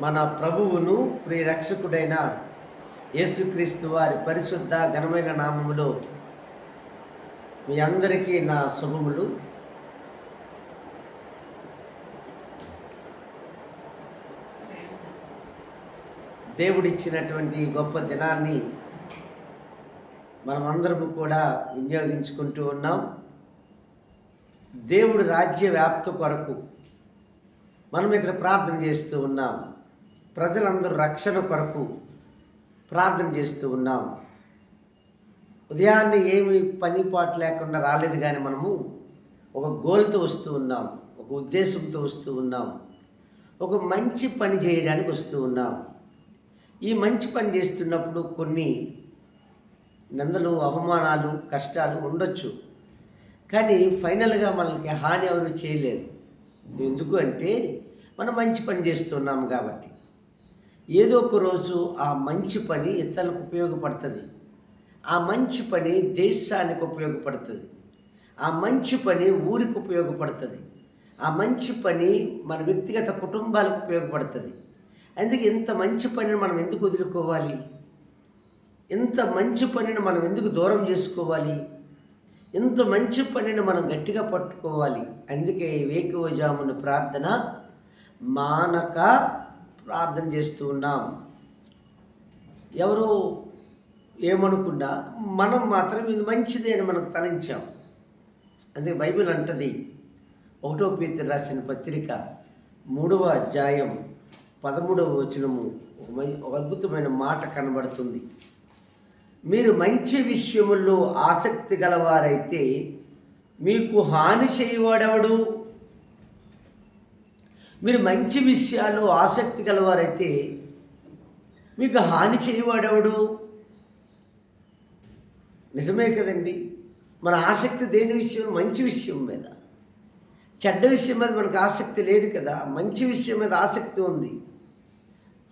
మన ప్రభువును ప్రియరక్షకుడైన యేసుక్రీస్తు వారి పరిశుద్ధ ఘనమైన నామములో మీ అందరికీ నా శుభములు. దేవుడిచ్చినటువంటి గొప్ప దినాన్ని మనమందరము కూడా వినియోగించుకుంటూ ఉన్నాం. దేవుడు రాజ్య వ్యాప్తి కొరకు మనం ఇక్కడ ప్రార్థన చేస్తూ ఉన్నాం. ప్రజలందరూ రక్షణ కొరకు ప్రార్థన చేస్తూ ఉన్నాం. ఉదయాన్నే ఏమి పని పాటు లేకుండా రాలేదు కానీ మనము ఒక గోల్తో వస్తూ ఉన్నాం. ఒక ఉద్దేశంతో వస్తూ ఉన్నాం. ఒక మంచి పని చేయడానికి వస్తూ ఉన్నాం. ఈ మంచి పని చేస్తున్నప్పుడు కొన్ని నిందలు అవమానాలు కష్టాలు ఉండొచ్చు. కానీ ఫైనల్గా మనకి హాని ఎవరు చేయలేదు. ఎందుకు అంటే మనం మంచి పని చేస్తున్నాము కాబట్టి. ఏదో ఒక రోజు ఆ మంచి పని ఇతరులకు ఉపయోగపడుతుంది. ఆ మంచి పని దేశానికి ఉపయోగపడుతుంది. ఆ మంచి పని ఊరికి ఉపయోగపడుతుంది. ఆ మంచి పని మన వ్యక్తిగత కుటుంబాలకు ఉపయోగపడుతుంది. అందుకే ఇంత మంచి పనిని మనం ఎందుకు వదులుకోవాలి? ఇంత మంచి పనిని మనం ఎందుకు దూరం చేసుకోవాలి? ఇంత మంచి పనిని మనం గట్టిగా పట్టుకోవాలి. అందుకే వేకువజామున ప్రార్థన మానక ప్రార్థన చేస్తూ ఉన్నాం. ఎవరు ఏమనుకున్నా మనం మాత్రం ఇది మంచిదే అని మనకు తలంచాం. అందుకే బైబిల్ అంటది ఒకటో పేతురు రాసిన పత్రిక మూడవ అధ్యాయం పదమూడవ వచనము ఒక ఒక అద్భుతమైన మాట కనబడుతుంది. మీరు మంచి విషయముల్లో ఆసక్తి గలవారైతే మీకు హాని చేయవాడెవడు? మీరు మంచి విషయాల్లో ఆసక్తి గలవారైతే మీకు హాని చేయవాడెవడు? నిజమే కదండి. మన ఆసక్తి దేని విషయం? మంచి విషయం మీద. చెడ్డ విషయం మీద మనకు ఆసక్తి లేదు కదా. మంచి విషయం మీద ఆసక్తి ఉంది.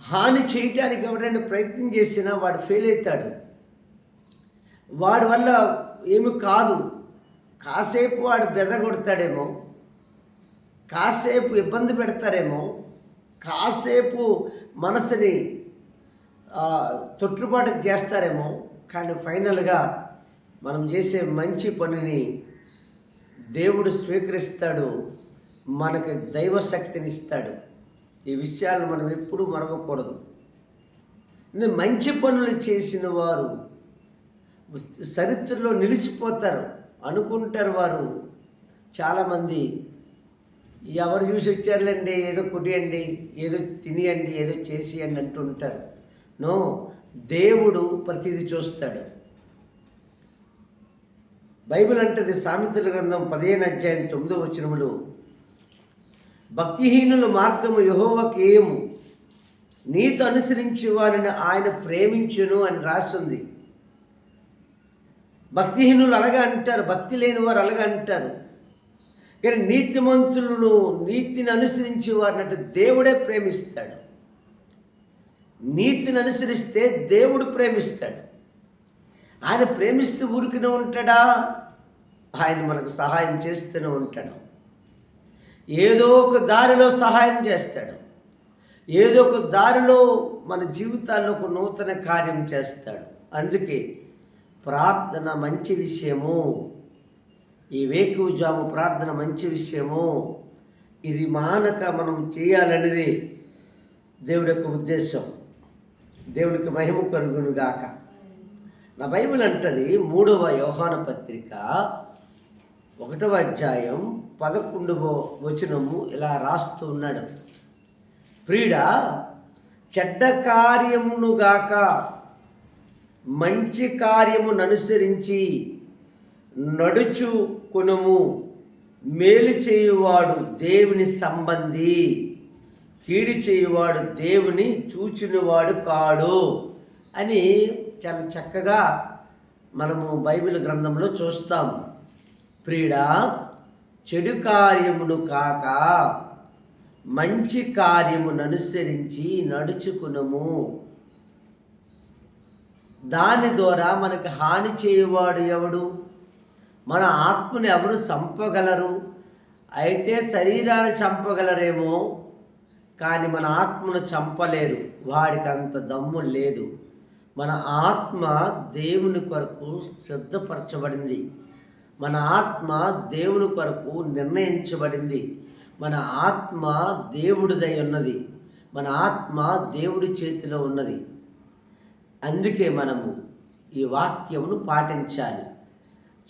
హాని చేయటానికి ఎవరైనా ప్రయత్నం చేసినా వాడు ఫెయిల్ అవుతాడు. వాడి వల్ల ఏమి కాదు. కాసేపు వాడు బెదగొడతాడేమో కాసేపు ఇబ్బంది పెడతారేమో కాసేపు మనసుని తొట్టుబాటుకు చేస్తారేమో కానీ ఫైనల్గా మనం చేసే మంచి పనిని దేవుడు స్వీకరిస్తాడు మనకి దైవశక్తిని ఇస్తాడు. ఈ విషయాలు మనం ఎప్పుడూ మరవకూడదు. మంచి పనులు చేసిన వారు చరిత్రలో నిలిచిపోతారు అనుకుంటారు వారు. చాలామంది ఎవరు చూసి వచ్చారులేండి ఏదో కుటియండి ఏదో తినియండి ఏదో చేసియండి అంటుంటారు. నో దేవుడు ప్రతిదీ చూస్తాడు. బైబిల్ అంటది సామెతల గ్రంథం పదిహేను అధ్యాయం తొమ్మిదో వచనములు. భక్తిహీనుల మార్గము యహోవకి ఏము? నీతో అనుసరించి వారిని ఆయన ప్రేమించును అని రాస్తుంది భక్తిహీనులు అలాగా అంటారు భక్తి లేని వారు అలాగా అంటారు. కానీ నీతిమంతులను నీతిని అనుసరించి వారిని అంటే దేవుడే ప్రేమిస్తాడు. నీతిని అనుసరిస్తే దేవుడు ప్రేమిస్తాడు. ఆయన ప్రేమిస్తూ ఊరికినే ఉంటాడా? ఆయన మనకు సహాయం చేస్తూనే ఉంటాడు. ఏదో ఒక దారిలో సహాయం చేస్తాడు. ఏదో ఒక దారిలో మన జీవితాల్లో ఒక నూతన కార్యం చేస్తాడు. అందుకే ప్రార్థన మంచి విషయము. ఈ వేకువజాము ప్రార్థన మంచి విషయము. ఇది మానక మనం చేయాలనేది దేవుడి యొక్క ఉద్దేశం. దేవుడికి మహిమ కరుగునుగాక నా బైబిల్ అంటది మూడవ యోహాన పత్రిక ఒకటవ అధ్యాయం పదకొండవ వచనము ఇలా రాస్తూ ఉన్నాడు. ప్రీడ చెడ్డ కార్యమునుగాక మంచి కార్యమును అనుసరించి నడుచు కొనుము మేలు చేయువాడు దేవుని సంబంధి. కీడు చేయువాడు దేవుని చూచినవాడు కాడు అని చాలా చక్కగా మనము బైబిల్ గ్రంథంలో చూస్తాం. ప్రియుడా చెడు కార్యమును కాక మంచి కార్యమును అనుసరించి నడుచుకునము. దాని ద్వారా మనకు హాని చేయువాడు ఎవడు? మన ఆత్మని ఎవరు చంపగలరు? అయితే శరీరాన్ని చంపగలరేమో కానీ మన ఆత్మను చంపలేరు. వాడికి అంత దమ్ము లేదు. మన ఆత్మ దేవుని కొరకు సిద్ధపరచబడింది. మన ఆత్మ దేవుని కొరకు నిర్ణయించబడింది. మన ఆత్మ దేవుడిదై ఉన్నది. మన ఆత్మ దేవుడి చేతిలో ఉన్నది. అందుకే మనము ఈ వాక్యమును పాటించాలి.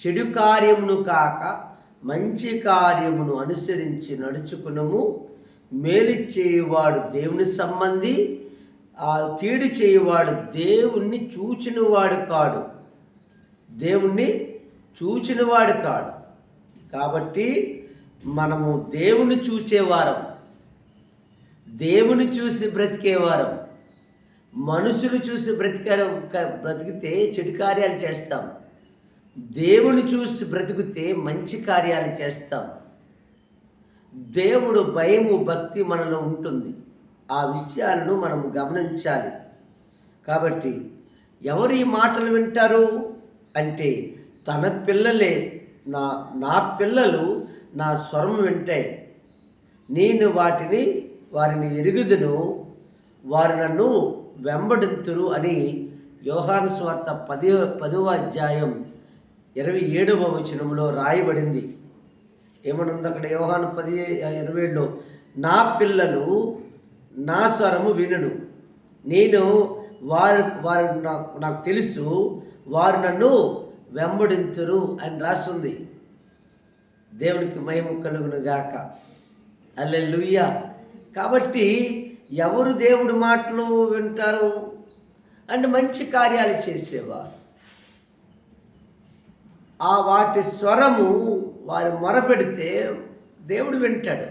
చెడు కార్యమును కాక మంచి కార్యమును అనుసరించి నడుచుకునము. మేలు చేయువాడు దేవుని సంబంధి ఆ కీడు చేయువాడు దేవుణ్ణి చూచినవాడు కాడు. దేవుణ్ణి చూచినవాడు కాడు. కాబట్టి మనము దేవుని చూచేవారం దేవుని చూసి బ్రతికేవారం మనుషులు చూసి బ్రతికారు బ్రతికితే చెడు కార్యాలు చేస్తాం. దేవుని చూసి బ్రతికితే మంచి కార్యాలు చేస్తాం. దేవుడు భయము భక్తి మనలో ఉంటుంది. ఆ విషయాలను మనము గమనించాలి. కాబట్టి ఎవరు ఈ మాటలు వింటారు? అంటే తన పిల్లలే నా నా పిల్లలు నా స్వరం వింటాయి. నేను వాటిని వారిని ఎరుగుదును వారు నన్ను వెంబడింతురు అని యోహాను స్వార్థ పది పదవ అధ్యాయం ఇరవై ఏడవ వచనంలో రాయబడింది. ఏమనుంది అక్కడ? యోహాను పది ఇరవై ఏడులో నా పిల్లలు నా స్వరము వినును. నేను వారు వారు నాకు నాకు తెలుసు వారు నన్ను వెంబడించరు అని రాస్తుంది. దేవునికి మహిమ కలుగును గాక. అల్లెలుయ్య కాబట్టి ఎవరు దేవుడి మాటలు వింటారు? అండ్ మంచి కార్యాలు చేసేవారు. ఆ వాటి స్వరము వారి మొరపెడితే దేవుడు వింటాడు.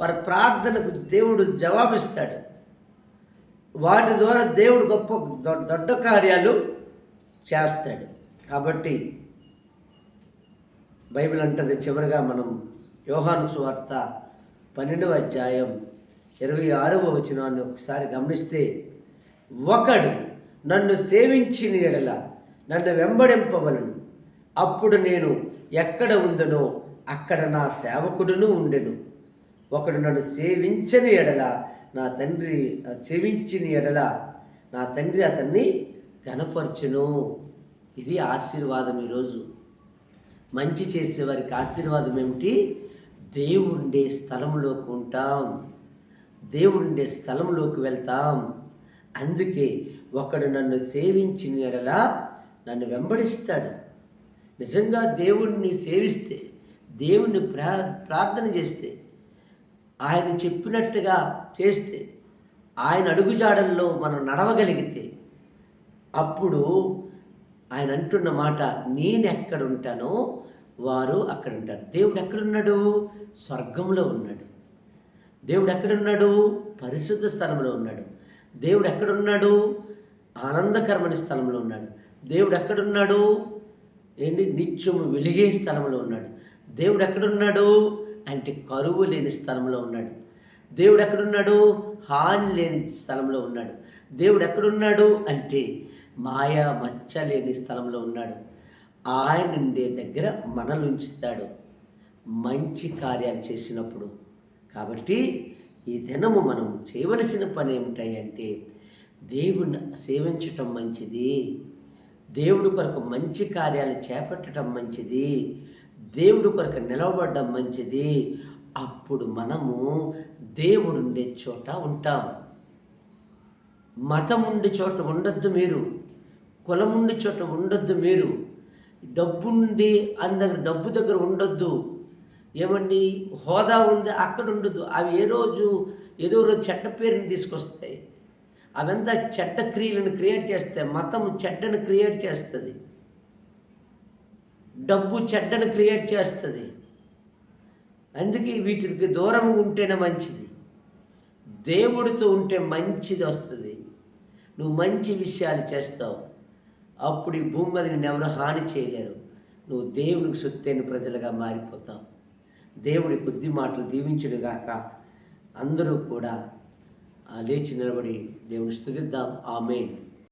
వారి ప్రార్థనకు దేవుడు జవాబిస్తాడు. వాటి ద్వారా దేవుడు గొప్ప దొ- దొడ్డ కార్యాలు చేస్తాడు. కాబట్టి బైబిల్ అంటది చివరిగా మనం యోహాను సువార్త పన్నెండవ అధ్యాయం ఇరవై ఆరవ వచనాన్ని ఒకసారి గమనిస్తే ఒకడు నన్ను సేవించిన ఎడల నన్ను వెంబడింపవలను. అప్పుడు నేను ఎక్కడ ఉందనో అక్కడ నా సేవకుడును ఉండెను. ఒకడు నన్ను సేవించని ఎడల నా తండ్రి సేవించిన ఎడల నా తండ్రి అతన్ని కనపరచును ఇది ఆశీర్వాదం ఈరోజు. మంచి చేసేవారికి ఆశీర్వాదం ఏమిటి? దేవుండే స్థలంలోకి ఉంటాం. దేవుండే స్థలంలోకి వెళ్తాం. అందుకే ఒకడు నన్ను సేవించిన ఎడల నన్ను వెంబడిస్తాడు. నిజంగా దేవుణ్ణి సేవిస్తే దేవుణ్ణి ప్రా ప్రార్థన చేస్తే ఆయన చెప్పినట్టుగా చేస్తే ఆయన అడుగుజాడల్లో మనం నడవగలిగితే అప్పుడు ఆయన అంటున్న మాట నేను ఎక్కడుంటానో వారు అక్కడ ఉంటారు దేవుడు ఎక్కడున్నాడు? స్వర్గంలో ఉన్నాడు. దేవుడు ఎక్కడున్నాడు? పరిశుద్ధ స్థలంలో ఉన్నాడు. దేవుడు ఎక్కడున్నాడు? ఆనందకరమైన స్థలంలో ఉన్నాడు. దేవుడు ఎక్కడున్నాడు? ఏంటి నిత్యము వెలిగే స్థలంలో ఉన్నాడు. దేవుడు ఎక్కడున్నాడు? అంటే కరువు లేని స్థలంలో ఉన్నాడు. దేవుడు ఎక్కడున్నాడు? హాని లేని స్థలంలో ఉన్నాడు. దేవుడు ఎక్కడున్నాడు? అంటే మాయా మచ్చ లేని స్థలంలో ఉన్నాడు. ఆయన ఉండే దగ్గర మనలు ఉంచుతాడు మంచి కార్యాలు చేసినప్పుడు. కాబట్టి ఈ దినము మనం చేయవలసిన పని ఏమిటాయి అంటే దేవుణ్ణి సేవించటం మంచిది. దేవుడి కొరకు మంచి కార్యాలు చేపట్టడం మంచిది. దేవుడి కొరకు నిలవబడడం మంచిది. అప్పుడు మనము దేవుడు ఉండే చోట ఉంటాం. మతం ఉండే చోట ఉండొద్దు మీరు. కులం ఉండే చోట ఉండొద్దు మీరు. డబ్బు ఉంది అని దగ్గర డబ్బు దగ్గర ఉండొద్దు. ఏమండి? హోదా ఉంది అక్కడ ఉండదు అవి ఏ రోజు ఏదో రోజు చెడ్డ పేరుని తీసుకొస్తాయి. అవంతా చెడ్డ క్రియలను క్రియేట్ చేస్తాయి మతం చెడ్డను క్రియేట్ చేస్తుంది. డబ్బు చెడ్డను క్రియేట్ చేస్తుంది. అందుకే వీటికి దూరం ఉంటేనే మంచిది. దేవుడితో ఉంటే మంచిది వస్తుంది. నువ్వు మంచి విషయాలు చేస్తావు. అప్పుడు ఈ భూమి మీద ఎవరు హాని చేయలేరు. నువ్వు దేవునికి సొత్తైన ప్రజలుగా మారిపోతావు. దేవుడి కొద్ది మాటలు దీవించుడుగాక అందరూ కూడా లేచి నిలబడి దేవుని స్థుతిద్దాం. ఆమెన్.